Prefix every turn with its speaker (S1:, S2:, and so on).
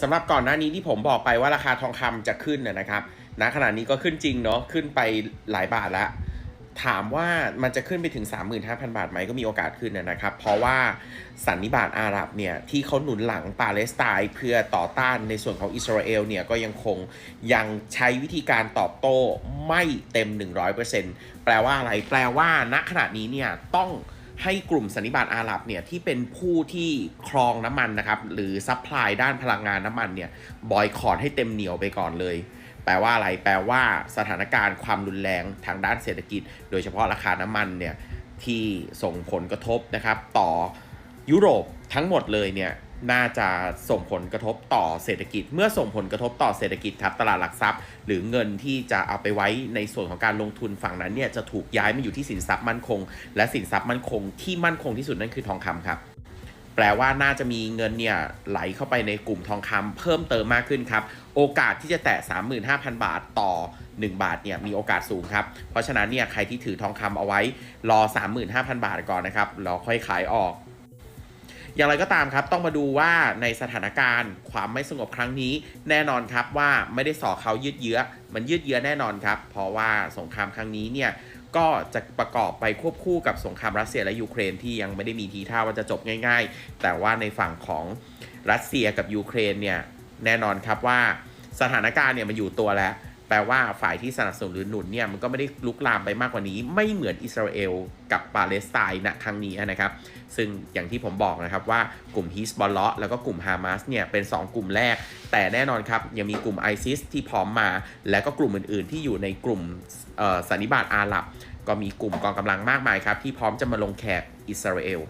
S1: สำหรับก่อนหน้านี้ที่ผมบอกไปว่าราคาทองคำจะขึ้นนะครับณขณะนี้ก็ขึ้นจริงเนาะขึ้นไปหลายบาทแล้วถามว่ามันจะขึ้นไปถึง 35,000 บาทไหมก็มีโอกาสขึ้นนะนะครับ เพราะว่าสันนิบาตอาหรับเนี่ยที่เขาหนุนหลังปาเลสไตน์เพื่อต่อต้านในส่วนของอิสราเอลเนี่ยก็ยังคงยังใช้วิธีการตอบโต้ไม่เต็ม 100%แปลว่าอะไร แปลว่าณขณะนี้เนี่ยต้อง ให้กลุ่มสันนิบาตอาหรับเนี่ยที่เป็นผู้ที่ครองน้ำมันนะครับหรือซัพพลายด้านพลังงานน้ำมันเนี่ยบอยคอรให้เต็มเหนียวไปก่อนเลย แปลว่าอะไรแปลว่าสถานการณ์ความรุนแรงทางด้านเศรษฐกิจ โดยเฉพาะราคาน้ำมันเนี่ยที่ส่งผลกระทบนะครับต่อยุโรปทั้งหมดเลยเนี่ย น่าจะส่งผลกระทบต่อเศรษฐกิจ เมื่อส่งผลกระทบต่อเศรษฐกิจครับตลาดหลักทรัพย์ หรือเงินที่จะเอาไปไว้ในส่วนของการลงทุนฝั่งนั้นเนี่ยจะถูกย้ายมาอยู่ที่สินทรัพย์มั่นคง และสินทรัพย์มั่นคงที่มั่นคงที่สุดนั่นคือทองคำครับแปลว่าน่าจะมีเงินเนี่ยไหลเข้าไปในกลุ่มทองคำเพิ่มเติมมากขึ้นครับ โอกาสที่จะแตะ 35,000 บาทต่อ 1 บาทเนี่ยมีโอกาสสูงครับ เพราะฉะนั้นเนี่ยใครที่ถือทองคำเอาไว้รอ 35,000 บาทก่อนนะครับแล้วค่อยขายออก อย่างไรก็ตามครับ ต้องมาดูว่าในสถานการณ์ความไม่สงบครั้งนี้ แน่นอนครับว่าไม่ได้สอเขายืดเยื้อ มันยืดเยื้อแน่นอนครับ เพราะว่าสงครามครั้งนี้เนี่ยก็จะประกอบไปควบคู่กับสงครามรัสเซียและยูเครนที่ยังไม่ได้มีทีท่าว่าจะจบง่าย ๆ แต่ว่าในฝั่งของรัสเซียกับยูเครนเนี่ยแน่นอนครับว่าสถานการณ์เนี่ยมันอยู่ตัวแล้ว แปลว่าฝ่ายที่สนับสนุนหรือหนุนเนี่ยมันก็ไม่ได้ลุกลามไปมากกว่านี้ ไม่เหมือนอิสราเอลกับปาเลสไตน์ณครั้งนี้นะครับ ซึ่งอย่างที่ผมบอกนะครับว่ากลุ่มฮิสบอลเลาะแล้วก็กลุ่มฮามาสเนี่ยเป็น 2 กลุ่มแรก แต่แน่นอนครับ ยังมีกลุ่ม ISIS ที่พร้อมมา และก็กลุ่มอื่นๆ ที่อยู่ในกลุ่มสันนิบาตอาหรับ ก็มีกลุ่มกองกำลังมากมายครับที่พร้อมจะมาลงแขกอิสราเอล